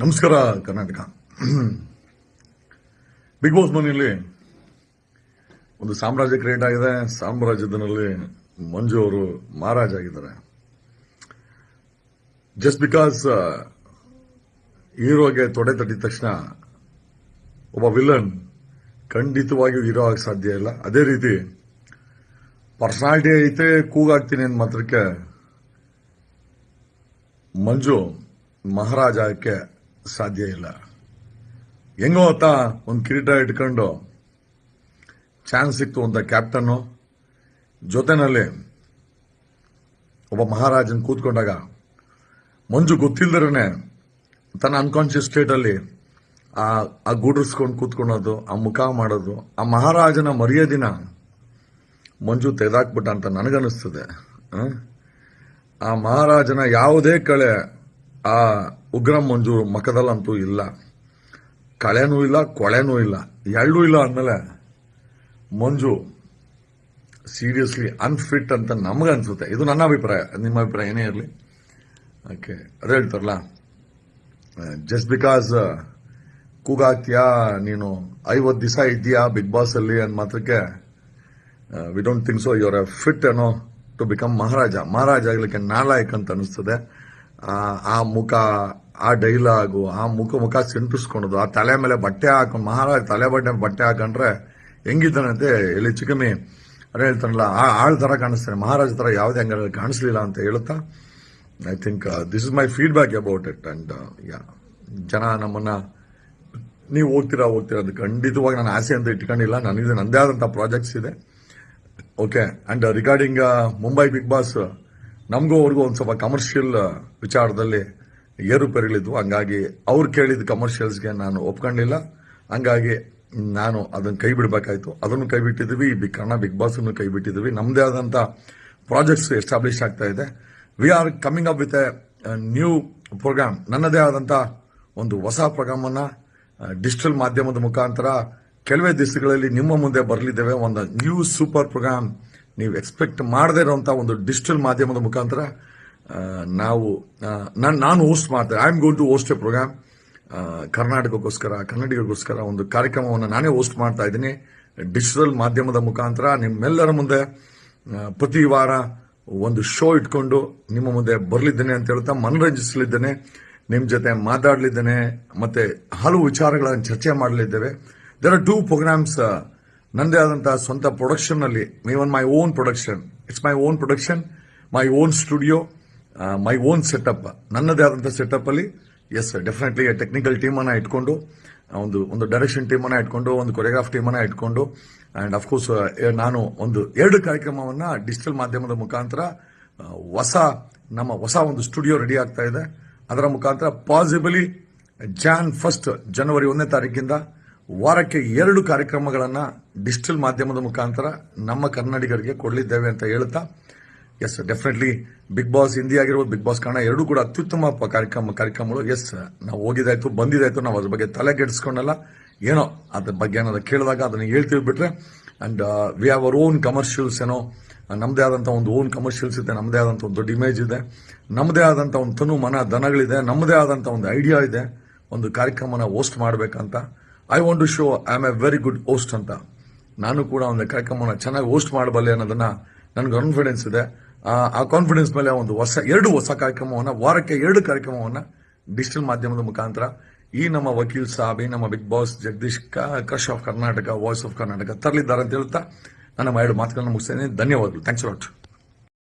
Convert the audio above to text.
ನಮಸ್ಕಾರ, Karnataka. Big boss ಮನೆಯಲ್ಲಿ ಒಂದು ಸಾಮ್ರಾಜ್ಯ ಕ್ರಿಯೇಟ್ ಆಗಿದೆ. ಸಾಮ್ರಾಜ್ಯದಲ್ಲಿ ಮಂಜು ಅವರು ಮಹಾರಾಜ ಆಗಿದ್ದಾರೆ. ಜಸ್ಟ್ ಬಿಕಾಸ್ ಹೀರೋಗೆ ತೊಡೆ ತಟ್ಟಿದ ತಕ್ಷಣ ಒಬ್ಬ ವಿಲನ್ ಖಂಡಿತವಾಗಿಯೂ ಹೀರೋ ಆಗಕ್ಕೆ ಸಾಧ್ಯ ಇಲ್ಲ. ಅದೇ ರೀತಿ ಪರ್ಸನಾಲಿಟಿ ಐತೆ, ಕೂಗಾಗ್ತೀನಿ ಅಂದ ಮಾತ್ರಕ್ಕೆ ಮಂಜು ಮಹಾರಾಜ ಆಗಕ್ಕೆ ಸಾಧ್ಯ ಇಲ್ಲ. ಹೆಂಗೋ ಆತ ಒಂದು ಕಿರೀಟ ಇಟ್ಕೊಂಡು ಚಾನ್ಸ್ ಸಿಕ್ತು ಅಂತ ಕ್ಯಾಪ್ಟನ್ನು. ಜೊತೆನಲ್ಲಿ ಒಬ್ಬ ಮಹಾರಾಜನ್ ಕೂತ್ಕೊಂಡಾಗ ಮಂಜು ಗೊತ್ತಿಲ್ದಿರನೆ ತನ್ನ ಅನ್ಕಾನ್ಶಿಯಸ್ ಸ್ಟೇಟಲ್ಲಿ ಆ ಆ ಗುಡ್ರಿಸ್ಕೊಂಡು ಕೂತ್ಕೊಳ್ಳೋದು, ಆ ಮುಖ ಮಾಡೋದು, ಆ ಮಹಾರಾಜನ ಮರ್ಯಾದಿನ ಮಂಜು ತೆಗೆದಾಕ್ಬಿಟ್ಟ ಅಂತ ನನಗನ್ನಿಸ್ತದೆ? ಆ ಮಹಾರಾಜನ ಯಾವುದೇ ಕಳೆ ಆ ಉಗ್ರ ಮಂಜೂರು ಮಖದಲ್ಲಂತೂ ಇಲ್ಲ. ಕಳೆನೂ ಇಲ್ಲ, ಕೊಳೆನೂ ಇಲ್ಲ ಎಳ್ಳೂ ಇಲ್ಲ ಅಂದಮೇಲೆ ಮಂಜು ಸೀರಿಯಸ್ಲಿ ಅನ್ಫಿಟ್ ಅಂತ ನಮಗನ್ಸುತ್ತೆ ಇದು ನನ್ನ ಅಭಿಪ್ರಾಯ, ನಿಮ್ಮ ಅಭಿಪ್ರಾಯ ಏನೇ ಇರಲಿ. ಓಕೆ ಅದೇ ಹೇಳ್ತಾರಲ್ಲ ಜಸ್ಟ್ ಬಿಕಾಸ್ ಕೂಗಾಕ್ತೀಯಾ, ನೀನು ಐವತ್ತು ದಿವಸ ಇದೆಯಾ ಬಿಗ್ ಬಾಸ್ ಅಲ್ಲಿ ಅಂದ ಮಾತ್ರಕ್ಕೆ we don't think so your fit ಏನೋ ಟು ಬಿಕಮ್ ಮಹಾರಾಜ. ಮಹಾರಾಜ ಆಗ್ಲಿಕ್ಕೆ ನಾಲಾಯಕ್ ಅಂತ ಅನಿಸ್ತದೆ. ಆ- ಮುಖ, ಆ ಡೈಲಾಗು ಆ ಮುಖ ಮುಖ ಸಿಂಟಿಸ್ಕೊಳೋದು ಆ ತಲೆ ಮೇಲೆ ಬಟ್ಟೆ ಹಾಕೊಂಡು ಮಹಾರಾಜ ತಲೆ ಬಟ್ಟೆ ಬಟ್ಟೆ ಹಾಕೊಂಡ್ರೆ ಹೆಂಗಿದ್ದಾನಂತೆ ಇಲ್ಲಿ ಚಿಕ್ಕಮ್ಮಿ ಅದೇ ಹೇಳ್ತಾನಲ್ಲ, ಆ ಆಳ್ ಥರ ಕಾಣಿಸ್ತಾನೆ. ಮಹಾರಾಜ ಥರ ಯಾವುದೇ ಹಂಗ ಕಾಣಿಸ್ಲಿಲ್ಲ ಅಂತ ಹೇಳುತ್ತಾ I think this is my feedback about it and yeah ಜನ ನಮ್ಮನ್ನ ನೀವು ಹೋಗ್ತೀರಾ ಹೋಗ್ತೀರಾ ಅದು ಖಂಡಿತವಾಗಿ ನಾನು ಆಸೆ ಅಂತ ಇಟ್ಕೊಂಡಿಲ್ಲ. ನನಗೆ ನನ್ನದೇ ಆದಂಥ ಪ್ರಾಜೆಕ್ಟ್ಸ್ ಇದೆ. Okay and regarding Mumbai Bigg Boss ನಮಗೂ ಅವ್ರಿಗೂ ಒಂದು ಸ್ವಲ್ಪ ಕಮರ್ಷಿಯಲ್ ವಿಚಾರದಲ್ಲಿ ಏರುಪೇರುಗಳಿದ್ವು. ಹಂಗಾಗಿ ಅವ್ರು ಕೇಳಿದ ಕಮರ್ಷಿಯಲ್ಸ್ಗೆ ನಾನು ಒಪ್ಕೊಂಡಿಲ್ಲ. ಹಂಗಾಗಿ ನಾನು ಅದನ್ನು ಕೈ ಬಿಡಬೇಕಾಯಿತು. ಅದನ್ನು ಕೈ ಬಿಟ್ಟಿದ್ವಿ. ಬಿಗ್ ಕನ್ನಡ ಬಿಗ್ ಬಾಸ್ ಕೈ ಬಿಟ್ಟಿದ್ವಿ. ನಮ್ಮದೇ ಆದಂಥ ಪ್ರಾಜೆಕ್ಟ್ಸ್ ಎಸ್ಟಾಬ್ಲಿಷ್ ಆಗ್ತಾ ಇದೆ. We are coming up with a new programme ನನ್ನದೇ ಆದಂಥ ಒಂದು ಹೊಸ ಪ್ರೋಗ್ರಾಮನ್ನು ಡಿಜಿಟಲ್ ಮಾಧ್ಯಮದ ಮುಖಾಂತರ ಕೆಲವೇ ದಿವಸಗಳಲ್ಲಿ ನಿಮ್ಮ ಮುಂದೆ ಬರಲಿದ್ದೇವೆ. ಒಂದು ನ್ಯೂ ಸೂಪರ್ ಪ್ರೋಗ್ರಾಮ್ ನೀವು ಎಕ್ಸ್ಪೆಕ್ಟ್ ಮಾಡದೇ ಇರುವಂತ ಒಂದು ಡಿಜಿಟಲ್ ಮಾಧ್ಯಮದ ಮುಖಾಂತರ ನಾವು ನಾನು ನಾನು ಹೋಸ್ಟ್ ಮಾಡ್ತೇನೆ I am going to host a programme ಕರ್ನಾಟಕಕ್ಕೋಸ್ಕರ, ಕನ್ನಡಿಗರಿಗೋಸ್ಕರ ಒಂದು ಕಾರ್ಯಕ್ರಮವನ್ನು ನಾನೇ ಹೋಸ್ಟ್ ಮಾಡ್ತಾ ಇದ್ದೀನಿ. ಡಿಜಿಟಲ್ ಮಾಧ್ಯಮದ ಮುಖಾಂತರ ನಿಮ್ಮೆಲ್ಲರ ಮುಂದೆ ಪ್ರತಿ ವಾರ ಒಂದು ಶೋ ಇಟ್ಕೊಂಡು ನಿಮ್ಮ ಮುಂದೆ ಬರಲಿದ್ದೇನೆ ಅಂತ ಹೇಳ್ತಾ ಮನರಂಜಿಸಲಿದ್ದೇನೆ. ನಿಮ್ಮ ಜೊತೆ ಮಾತಾಡಲಿದ್ದೇನೆ, ಮತ್ತೆ ಹಲವು ವಿಚಾರಗಳನ್ನು ಚರ್ಚೆ ಮಾಡಲಿದ್ದೇವೆ. ದೇರ್ ಆರ್ ಟೂ ಪ್ರೋಗ್ರಾಮ್ಸ್ ನಂದೇ ಆದಂತಹ ಸ್ವಂತ ಪ್ರೊಡಕ್ಷನ್ ಅಲ್ಲಿ one my own production it's my own production my own studio my own setup ನನ್ನದೇ ಆದಂತಹ ಸೆಟಪ್ಪಲ್ಲಿ ಎಸ್ ಡೆಫಿನೆಟ್ಲಿ ಟೆಕ್ನಿಕಲ್ ಟೀಮನ್ನು ಇಟ್ಕೊಂಡು, ಒಂದು ಒಂದು ಡೈರೆಕ್ಷನ್ ಟೀಮನ್ನು ಇಟ್ಕೊಂಡು, ಒಂದು ಕೊರಿಯೋಗ್ರಾಫ್ ಟೀಮನ್ನು ಇಟ್ಕೊಂಡು ಆ್ಯಂಡ್ ಅಫ್ಕೋರ್ಸ್ ನಾನು ಒಂದು ಎರಡು ಕಾರ್ಯಕ್ರಮವನ್ನ ಡಿಜಿಟಲ್ ಮಾಧ್ಯಮದ ಮುಖಾಂತರ ಹೊಸ, ನಮ್ಮ ಹೊಸ ಒಂದು ಸ್ಟುಡಿಯೋ ರೆಡಿ ಆಗ್ತಾ ಇದೆ. ಅದರ ಮುಖಾಂತರ ಪಾಸಿಬಲಿ ಜಾನ್ ಫಸ್ಟ್ ಜನವರಿ ಒಂದನೇ ತಾರೀಕಿಂದ ವಾರಕ್ಕೆ ಎರಡು ಕಾರ್ಯಕ್ರಮಗಳನ್ನು ಡಿಜಿಟಲ್ ಮಾಧ್ಯಮದ ಮುಖಾಂತರ ನಮ್ಮ ಕನ್ನಡಿಗರಿಗೆ ಕೊಡಲಿದ್ದೇವೆ ಅಂತ ಹೇಳ್ತಾ yes definitely Bigg Boss Hindi ಆಗಿರ್ಬೋದು ಬಿಗ್ ಬಾಸ್ ಕನ್ನಡ ಎರಡೂ ಕೂಡ ಅತ್ಯುತ್ತಮ ಕಾರ್ಯಕ್ರಮ ಕಾರ್ಯಕ್ರಮಗಳು ಎಸ್ ನಾವು ಹೋಗಿದಾಯ್ತು ಬಂದಿದಾಯ್ತು ನಾವು ಅದ್ರ ಬಗ್ಗೆ ತಲೆ ಕೆಡಿಸ್ಕೊಂಡಲ್ಲ, ಏನೋ ಅದ್ರ ಬಗ್ಗೆ ಏನಾದ್ರು ಕೇಳಿದಾಗ ಅದನ್ನ ಹೇಳ್ತೀವಿ ಬಿಟ್ರೆ and we have our own commercials ಏನೋ ನಮ್ಮದೇ ಆದಂಥ ಒಂದು ಓನ್ ಕಮರ್ಷಿಯಲ್ಸ್ ಇದೆ ನಮ್ಮದೇ ಆದಂಥ ಒಂದು ದೊಡ್ಡ ಇಮೇಜ್ ಇದೆ ನಮ್ಮದೇ ಆದಂಥ ಒಂದು ತನು ಮನ ದನಗಳಿದೆ ನಮ್ಮದೇ ಆದಂಥ ಒಂದು ಐಡಿಯಾ ಇದೆ, ಒಂದು ಕಾರ್ಯಕ್ರಮನ ಹೋಸ್ಟ್ ಮಾಡಬೇಕಂತ I want to show I am a very good host ಅಂತ. ನಾನು ಕೂಡ ಒಂದು ಕಾರ್ಯಕ್ರಮವನ್ನು ಚೆನ್ನಾಗಿ ಹೋಸ್ಟ್ ಮಾಡಬಲ್ಲೆ ಅನ್ನೋದನ್ನ ನನಗೆ ಕಾನ್ಫಿಡೆನ್ಸ್ ಇದೆ. ಆ- ಕಾನ್ಫಿಡೆನ್ಸ್ ಮೇಲೆ ಒಂದು ಹೊಸ, ಎರಡು ಹೊಸ ಕಾರ್ಯಕ್ರಮವನ್ನು, ವಾರಕ್ಕೆ ಎರಡು ಕಾರ್ಯಕ್ರಮವನ್ನು ಡಿಜಿಟಲ್ ಮಾಧ್ಯಮದ ಮುಖಾಂತರ ಈ ನಮ್ಮ ವಕೀಲ್ ಸಾಬ್, ಈ ನಮ್ಮ Bigg Boss Jagadish crush of Karnataka voice of Karnataka ತರಲಿದ್ದಾರೆ ಅಂತ ಹೇಳ್ತಾ ನನ್ನ ಎರಡು ಮಾತುಗಳನ್ನು ಮುಗಿಸ್ತೇನೆ. ಧನ್ಯವಾದಗಳು. Thanks lot